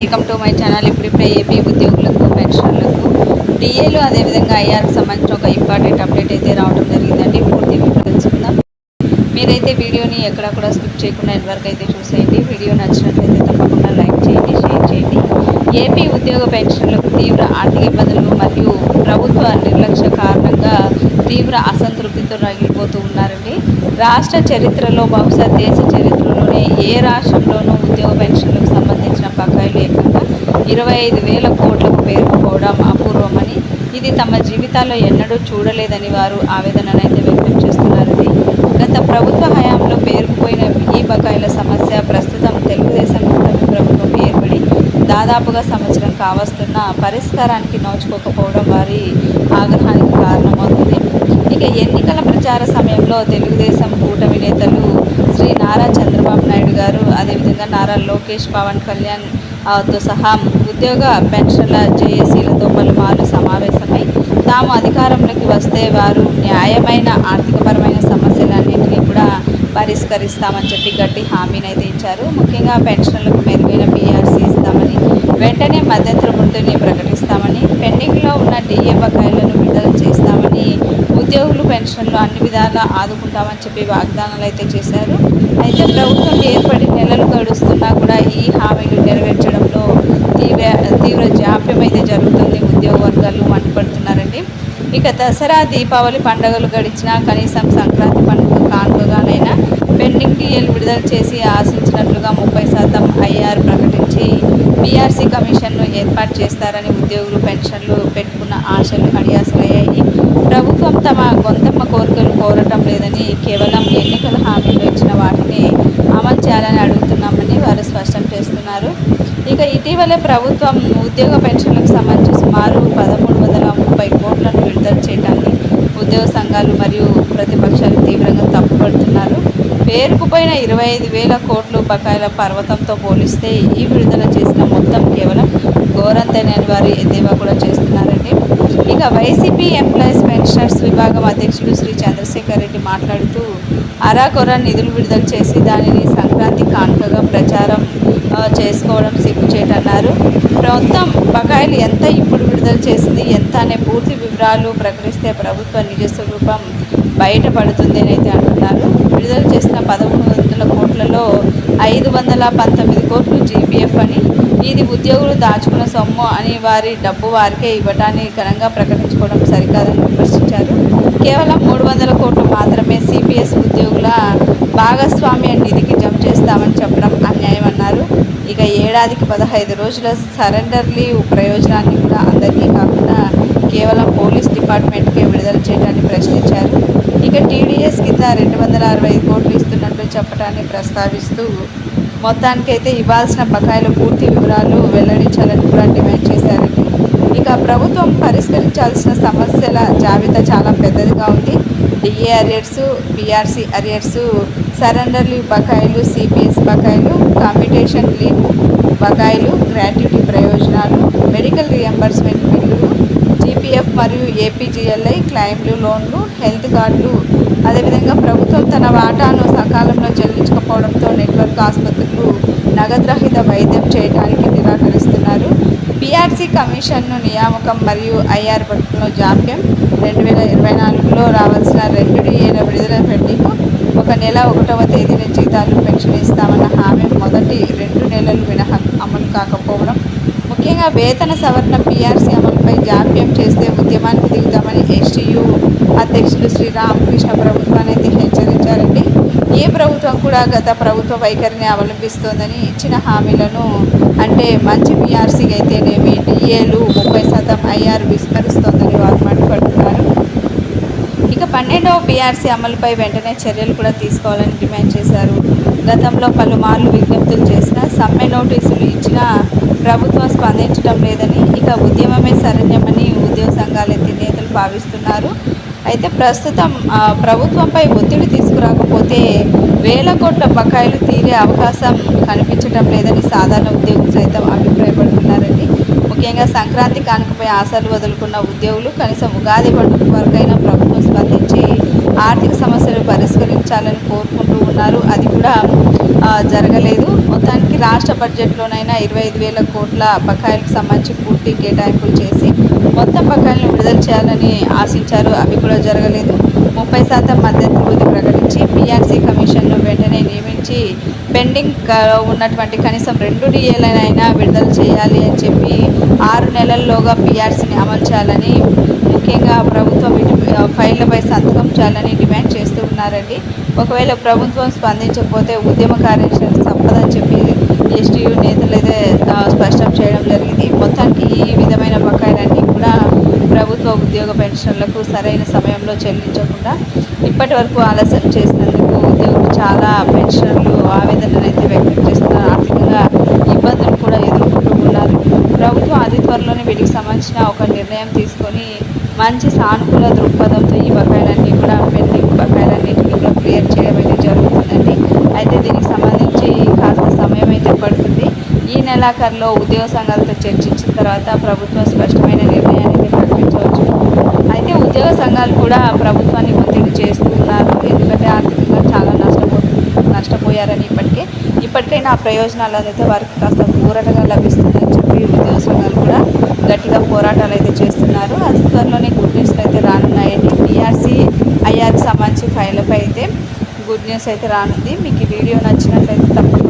Welcome to my channel ఇప్పుడిప్పుడే AP ఉద్యోగులకు పెన్షన్లకు డిఏలు అదేవిధంగా ఐఆర్కి సంబంధించిన ఒక ఇంపార్టెంట్ అప్డేట్ అయితే రావడం జరిగిందండి. పూర్తి తెలుసుకుందాం. మీరైతే వీడియోని ఎక్కడ కూడా స్కిప్ చేయకుండా ఎంతవరకు అయితే చూసేయండి. వీడియో నచ్చినట్లయితే తప్పకుండా లైక్ చేయండి షేర్ చేయండి. ఏపీ ఉద్యోగ పెన్షన్లకు తీవ్ర ఆర్థిక ఇబ్బందులు మరియు ప్రభుత్వ నిర్లక్ష్య కారణంగా తీవ్ర అసంతృప్తితో రగిలిపోతూ ఉన్నారండి. రాష్ట్ర చరిత్రలో బహుశా దేశ చరిత్రలోనే ఏ రాష్ట్రంలోనూ ఉద్యోగ పెన్షన్లకు సంబంధించిన ఇరవై ఐదు వేల కోట్లకు పేరుకుపోవడం అపూర్వమని ఇది తమ జీవితాల్లో ఎన్నడూ చూడలేదని వారు ఆవేదననైతే వ్యక్తం చేస్తున్నారని. గత ప్రభుత్వ హయాంలో పేరుకుపోయిన ఈ బకాయిల సమస్య ప్రస్తుతం తెలుగుదేశం ప్రభుత్వం ఏర్పడి దాదాపుగా సంవత్సరం కావస్తున్న పరిష్కారానికి నోచుకోకపోవడం వారి ఆగ్రహానికి కారణమవుతుంది. ఇక ఎన్నికల ప్రచార సమయంలో తెలుగుదేశం కూటమి నేతలు శ్రీ నారా చంద్రబాబు నాయుడు గారు అదేవిధంగా నారా లోకేష్ పవన్ కళ్యాణ్ తో సహా ఉద్యోగ పెన్షన్ల జేఏసీలతో పలుమార్లు సమావేశమై తాము అధికారంలోకి వస్తే వారు న్యాయమైన ఆర్థికపరమైన సమస్యలన్నింటినీ కూడా పరిష్కరిస్తామని చెప్పి గట్టి హామీనైతే ఇచ్చారు. ముఖ్యంగా పెన్షన్లకు మెరుగైన పీఆర్సీ ఇస్తామని వెంటనే మధ్యంతర వృత్తిని ప్రకటిస్తామని పెండింగ్లో ఉన్న డిఏ బకాయిలను విడుదల చేస్తామని ఉద్యోగులు పెన్షన్లు అన్ని విధాలా ఆదుకుంటామని చెప్పి వాగ్దానాలు అయితే చేశారు. అయితే ప్రభుత్వం ఏర్పడి నెలలు గడుస్తున్నా కూడా ఈ హామీలు నెరవేరు జాప్యం అయితే జరుగుతుంది ఉద్యోగ వర్గాలు మండిపడుతున్నారండి. ఇక దసరా దీపావళి పండుగలు గడిచినా కనీసం సంక్రాంతి పండుగ కానుకగానైనా పెండింగ్ డిఎల్ విడుదల చేసి ఆశించినట్లుగా ముప్పై శాతం ఐఆర్ ప్రకటించి బీఆర్సీ కమిషన్ను ఏర్పాటు చేస్తారని ఉద్యోగులు పెన్షన్లు పెట్టుకున్న ఆశలు అడియాసలయ్యాయి. ప్రభుత్వం తమ గొంతమ్మ కోరికలు కోరటం లేదని కేవలం ఎన్నికల హామీలు ఇచ్చిన వాటిని అమలు చేయాలని అడుగుతున్నామని వారు స్పష్టం చేస్తున్నారు ఇక ఇటీవలే ప్రభుత్వం ఉద్యోగ పెన్షన్లకు సంబంధించి సుమారు పదమూడు వందల ముప్పై కోట్లను విడుదల చేయడాన్ని ఉద్యోగ సంఘాలు మరియు ప్రతిపక్షాలు తీవ్రంగా తప్పుపడుతున్నారు. పేరుకుపోయిన ఇరవై ఐదు వేల కోట్లు బకాయిల పర్వతంతో పోలిస్తే ఈ విడుదల చేసిన మొత్తం కేవలం ఘోరంతేనని వారు ఎద్దేవా కూడా చేస్తున్నారండి. ఇక వైసీపీ ఎంప్లాయీస్ పెన్షనర్స్ విభాగం అధ్యక్షుడు శ్రీ చంద్రశేఖర్ రెడ్డి మాట్లాడుతూ అరాకొర నిధులు విడుదల చేసి దానిని సంక్రాంతి కానుకగా ప్రచారం చేసుకోవడం చేసుకోవడం సిగ్గుచేటన్నారు ప్రభుత్వం బకాయిలు ఎంత ఇప్పుడు విడుదల చేసింది? ఎంత అనే పూర్తి వివరాలు ప్రకటిస్తే ప్రభుత్వ నిజ స్వరూపం బయటపడుతుంది అని అయితే అంటున్నారు. విడుదల చేసిన పదమూడు వందల కోట్లలో ఐదు వందల పంతొమ్మిది కోట్లు జీపీఎఫ్ అని. ఇది ఉద్యోగులు దాచుకున్న సొమ్ము అని వారి డబ్బు వారికే ఇవ్వటాన్ని ఘనంగా ప్రకటించుకోవడం సరికాదని విమర్శించారు. కేవలం మూడు వందల కోట్లు మాత్రమే సిపిఎస్ ఉద్యోగుల భాగస్వామ్య నిధికి జమ చేస్తామని చెప్పారు ఏడాదికి పదహైదు రోజుల సరెండర్ లీవ్ ప్రయోజనాన్ని కూడా అందరికీ కాకుండా కేవలం పోలీస్ డిపార్ట్మెంట్కే విడుదల చేయడాన్ని ప్రశ్నించారు. ఇక టీడీఎస్ కింద రెండు వందల అరవై ఐదు కోట్లు ఇస్తున్నట్లు చెప్పడాన్ని ప్రస్తావిస్తూ మొత్తానికైతే ఇవ్వాల్సిన బకాయిల పూర్తి వివరాలు వెల్లడించాలని కూడా డిమాండ్ చేశారండి ఇక ప్రభుత్వం పరిష్కరించాల్సిన సమస్యల జాబితా చాలా పెద్దదిగా ఉంది. DA arrears PRC arrears surrender leave బకాయిలు సిపిఎస్ బకాయిలు కాంపిటేషన్ లీవ్ బకాయిలు గ్రాట్యుటీ ప్రయోజనాలు మెడికల్ రియంబర్స్మెంట్ బిల్లులు జీపీఎఫ్ మరియు ఏపీజీఎల్ఐ క్లైమ్లు లోన్లు హెల్త్ కార్డులు. అదేవిధంగా ప్రభుత్వం తన వాటాను సకాలంలో చెల్లించకపోవడంతో నెట్వర్క్ ఆసుపత్రులు నగదురహిత వైద్యం చేయడానికి నిరాకరిస్తున్నారు. పిఆర్సీ కమిషన్ను నియామకం మరియు ఐఆర్ బట్టులో జాప్యం రెండు వేల ఇరవై నాలుగులో రావాల్సిన రెండు డిఏల విడుదల పెండింగ్ ఒక నెల ఒకటవ తేదీన జీతాలు పెన్షన్ ఇస్తామన్న హామీ మొదటి రెండు నెలలు మినహా అమలు కాకపోవడం. ముఖ్యంగా వేతన సవరణ పిఆర్సీ అమలుపై జాప్యం చేస్తే ఉద్యమానికి దిగుతామని ఎస్టీయు అధ్యక్షులు శ్రీ రామకృష్ణ ప్రభుత్వాన్ని హెచ్చరించారండి. ఏ ప్రభుత్వం కూడా గత ప్రభుత్వ వైఖరిని అవలంబిస్తోందని ఇచ్చిన హామీలను అంటే మంచి పిఆర్సీకి అయితేనేమి డిఏలు ముప్పై శాతం ఐఆర్ విస్మరిస్తోందని వారు మండిపడుతున్నారు ఇక పన్నెండవ పీఆర్సీ అమలుపై వెంటనే చర్యలు కూడా తీసుకోవాలని డిమాండ్ చేశారు. గతంలో పలుమార్లు విజ్ఞప్తులు చేసిన సమ్మె నోటీసులు ఇచ్చినా ప్రభుత్వం స్పందించడం లేదని ఇక ఉద్యమమే శరణ్యమని ఉద్యోగ సంఘాల ఎత్తి నేతలు భావిస్తున్నారు. అయితే ప్రస్తుతం ప్రభుత్వంపై ఒత్తిడి తీసుకురాకపోతే వేల కోట్ల బకాయిలు తీరే అవకాశం కనిపించడం లేదని సాధారణ ఉద్యోగులు సైతం అభిప్రాయపడుతున్నారండి. ముఖ్యంగా సంక్రాంతి కానుకపై ఆశలు వదులుకున్న ఉద్యోగులు కనీసం ఉగాది పండుగ వరకైనా ప్రభుత్వం స్పందించి ఆర్థిక సమస్యలు పరిష్కరించాలని కోరుకుంటూ ఉన్నారు. అది కూడా జరగలేదు. మొత్తానికి రాష్ట్ర బడ్జెట్లోనైనా ఇరవై ఐదు వేల కోట్ల బకాయిలకు సంబంధించి పూర్తి కేటాయింపులు చేసి మొత్తం బకాయిలను విడుదల చేయాలని ఆశించారు. అవి కూడా జరగలేదు. ముప్పై శాతం మద్దతు వృద్ధి ప్రకటించి పిఆర్సీ కమిషన్ను వెంటనే నియమించి పెండింగ్ ఉన్నటువంటి కనీసం రెండు డిఏలనైనా విడుదల చేయాలి అని చెప్పి ఆరు నెలల్లోగా పిఆర్సీని అమలు చేయాలని ముఖ్యంగా ప్రభుత్వం వీటి ఫైళ్ళపై సంతకం చేయాలని డిమాండ్ చేస్తూ ఉన్నారండి. ఒకవేళ ప్రభుత్వం స్పందించకపోతే ఉద్యమ కార్యాచరణ తప్పదని చెప్పి ఎస్టీయూ నేతలు అయితే స్పష్టం చేయడం జరిగింది. మొత్తానికి ఈ విధమైన బకాయిలన్నీ కూడా ప్రభుత్వ ఉద్యోగ పెన్షన్లకు సరైన సమయంలో చెల్లించకుండా ఇప్పటి వరకు ఆలస్యం చేసినందుకు ఉద్యోగులు చాలా పెన్షన్లు ఆవేదనలు అయితే వ్యక్తం చేస్తున్నారు. ఆర్థికంగా ఇబ్బందులు కూడా ఎదుర్కొంటూ ఉన్నారు. ప్రభుత్వం అతి త్వరలోనే వీటికి సంబంధించిన ఒక నిర్ణయం తీసుకొని మంచి సానుకూల దృక్పథంతో ఈ బకాయిలన్నీ కూడా పెండింగ్ బకాయిలన్నింటినీ కూడా క్లియర్ చేయడం అయితే జరుగుతుందండి. అయితే దీనికి సంబంధించి కాస్త సమయం అయితే పడుతుంది. ఈ నెలాఖరులో ఉద్యోగ సంఘాలతో చర్చించిన తర్వాత ప్రభుత్వం స్పష్టమైన నిర్ణయాన్ని ప్రకటించవచ్చు. అయితే ఉద్యోగ సంఘాలు కూడా ప్రభుత్వాన్ని ఒత్తిడి చేస్తున్నారు. ఎందుకంటే ఆర్థికంగా చాలా నష్టపో నష్టపోయారని ఇప్పటికే. ఇప్పటికైనా ఆ ప్రయోజనాలు అయితే వారికి కాస్త ఊరటగా లభిస్తుందని చెప్పి ఉద్యోగ సంఘాలు కూడా గట్టిగా పోరాటాలు అయితే చేస్తున్నారు అతి త్వరలోనే గుడ్ న్యూస్లు అయితే రానున్నాయండి పిఆర్సీ ఐఆర్కి సంబంధించి ఫైళ్ళపై అయితే అయితే రానుంది. మీకు ఈ వీడియో నచ్చినట్లయితే తప్పకుండా